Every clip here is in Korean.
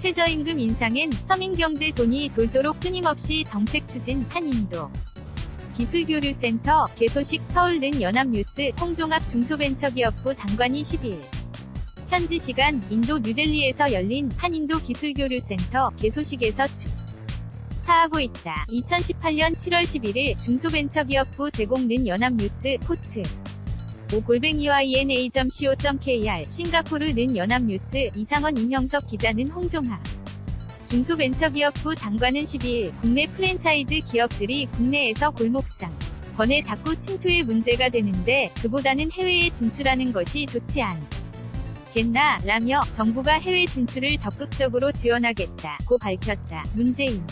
최저임금 인상엔 서민경제 돈이 돌도록 끊임없이 정책 추진 한인도. 기술교류센터 개소식 서울는 연합뉴스 홍종학 중소벤처기업부 장관이 10일 현지 시간 인도 뉴델리에서 열린 한인도 기술교류센터 개소식에서 추 사하고 있다. 2018년 7월 11일 중소벤처기업부 제공는 연합뉴스 포트 오 골뱅이와 ena.co.kr 싱가포르는 연합뉴스 이상원 임형섭 기자는 홍종학 중소벤처기업부 장관은 12일 국내 프랜차이즈 기업들이 국내에서 골목상 번에 자꾸 침투의 문제가 되는데 그보다는 해외에 진출하는 것이 좋지 않겠나 라며 정부가 해외 진출을 적극적으로 지원하겠다고 밝혔다. 문재인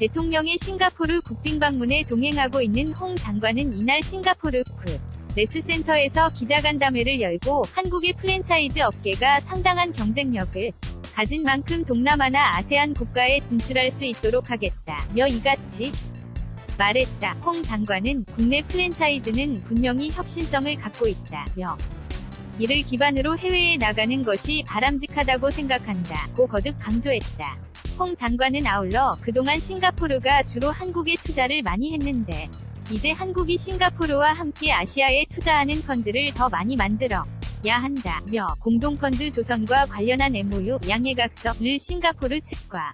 대통령의 싱가포르 국빈 방문에 동행하고 있는 홍 장관은 이날 싱가포르 프 레스센터에서 기자간담회를 열고 한국의 프랜차이즈 업계가 상당한 경쟁력을 가진 만큼 동남아나 아세안 국가에 진출할 수 있도록 하겠다며 이같이 말했다. 홍 장관은 국내 프랜차이즈는 분명히 혁신성을 갖고 있다며 이를 기반으로 해외에 나가는 것이 바람직하다고 생각한다고 거듭 강조했다. 홍 장관은 아울러 그동안 싱가포르가 주로 한국에 투자를 많이 했는데 이제 한국이 싱가포르와 함께 아시아에 투자하는 펀드를 더 많이 만들어 야 한다며 공동펀드 조성과 관련한 MOU 양해각서를 싱가포르 측과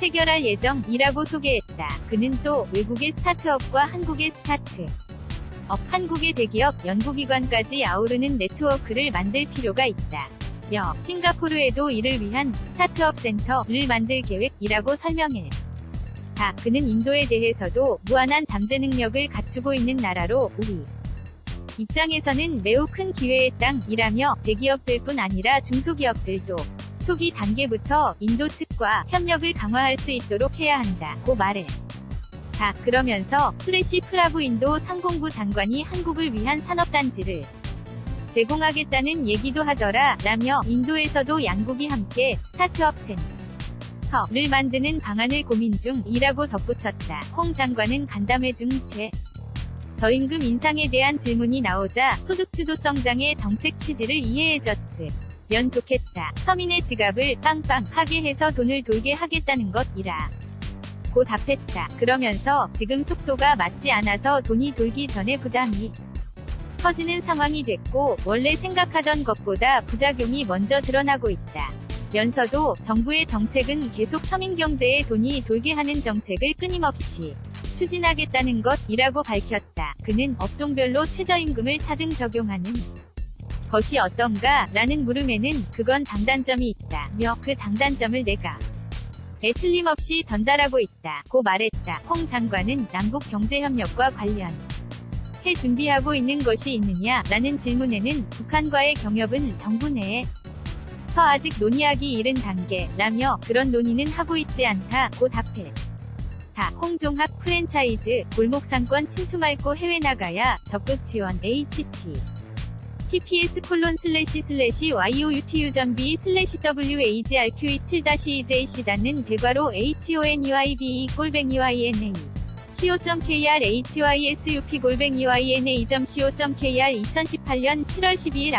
체결할 예정이라고 소개했다. 그는 또 외국의 스타트업과 한국의 스타트 업 한국의 대기업 연구기관까지 아우르는 네트워크를 만들 필요가 있다. 며 싱가포르에도 이를 위한 스타트업 센터를 만들 계획이라고 설명해. 다 그는 인도에 대해서도 무한한 잠재 능력을 갖추고 있는 나라로 우리 입장에서는 매우 큰 기회의 땅이라며 대기업들뿐 아니라 중소기업들도 초기 단계부터 인도 측과 협력을 강화할 수 있도록 해야 한다고 말해. 다 그러면서 수레시 프라부 인도 상공부 장관이 한국을 위한 산업단지를 제공하겠다는 얘기도 하더라 라며 인도에서도 양국이 함께 스타트업 센터 를 만드는 방안을 고민 중이라고 덧붙였다. 홍 장관은 간담회 중 최. 저임금 인상에 대한 질문이 나오자 소득주도성장의 정책 취지를 이해해줬으 면 좋겠다. 서민의 지갑을 빵빵하게 해서 돈을 돌게 하겠다는 것이라. 고 답했다. 그러면서 지금 속도가 맞지 않아서 돈이 돌기 전에 부담이 커지는 상황이 됐고 원래 생각하던 것보다 부작용이 먼저 드러나고 있다. 면서도 정부의 정책은 계속 서민 경제에 돈이 돌게 하는 정책을 끊임없이 추진하겠다는 것이라고 밝혔다. 그는 업종별로 최저임금을 차등 적용하는 것이 어떤가? 라는 물음에는 그건 장단점이 있다 며 그 장단점을 내가 에 틀림없이 전달하고 있다. 고 말했다. 홍 장관은 남북 경제협력과 관련 해 준비하고 있는 것이 있느냐? 라는 질문에는 북한과의 경협은 정부 내에 서 아직 논의하기 이른 단계라며 그런 논의는 하고 있지 않다고 답해. 다 홍종학 프랜차이즈 골목상권 침투 말고 해외 나가야 적극 지원 HT TPS 콜론 슬래시 슬래시 YOUTU 전비 슬래시 WAGRQE 7-EJC단은 대괄호 HONEYBE 골뱅이 YNA co.kr HYSUP 골뱅이 YNA.co.kr 2018년 7월 12일